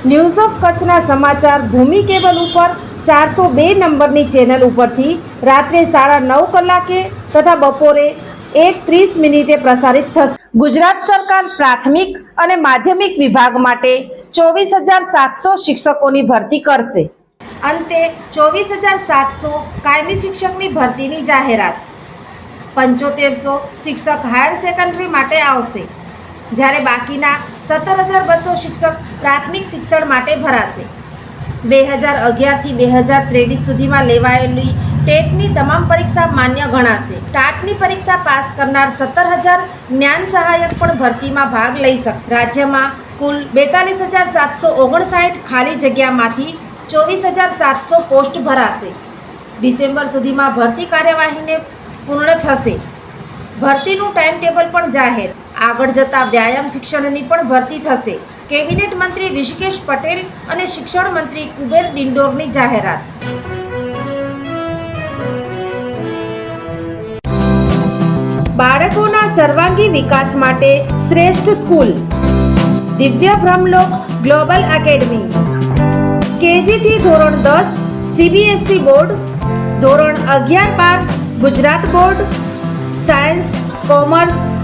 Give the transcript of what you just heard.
News of કચ્છના સમાચાર ભૂમિ cable ઉપર ચારસો બે નંબરની ચેનલ ઉપરથી રાત્રે સાડા નવ કલાકે તથા બપોરે એક ત્રીસ મિનિટે પ્રસારિત થશે. ગુજરાત સરકાર પ્રાથમિક અને માધ્યમિક વિભાગ માટે ચોવીસ હજાર સાતસો શિક્ષકોની ભરતી કરશે. અંતે ચોવીસ હજાર સાતસો કાયમી શિક્ષકની ભરતીની જાહેરાત. પંચોતેરસો શિક્ષક હાયર સેકન્ડરી માટે આવશે. જ્યારે બાકીના સત્તર હજાર બસો શિક્ષક પ્રાથમિક શિક્ષણ માટે ભરાશે. બે હજાર અગિયારથી બે હજાર ત્રેવીસ સુધીમાં લેવાયેલી ટેટની તમામ પરીક્ષા માન્ય ગણાશે. ટાટની પરીક્ષા પાસ કરનાર સત્તર હજાર જ્ઞાન સહાયક પણ ભરતીમાં ભાગ લઈ શકશે. રાજ્યમાં કુલ બેતાલીસ હજાર સાતસો ઓગણસાઠ ખાલી જગ્યામાંથી ચોવીસ હજાર સાતસો પોસ્ટ ભરાશે. ડિસેમ્બર સુધીમાં ભરતી કાર્યવાહીને પૂર્ણ થશે. ભરતીનું ટાઈમ ટેબલ પણ જાહેર આગળ જતા વ્યાયામ શિક્ષણની પણ ભરતી થશે. કેબિનેટ મંત્રી ઋષિકેશ પટેલ અને શિક્ષણ મંત્રી કુબેર ડિંડોરની જાહેરાત. બાળકોના સર્વાંગી વિકાસ માટે શ્રેષ્ઠ સ્કૂલ. દિવ્ય બ્રહ્મલોક ગ્લોબલ એકેડમી. કેજીથી ધોરણ દસ સીબીએસઈ બોર્ડ. ધોરણ અગિયાર બાર, Gujarat board. Science, commerce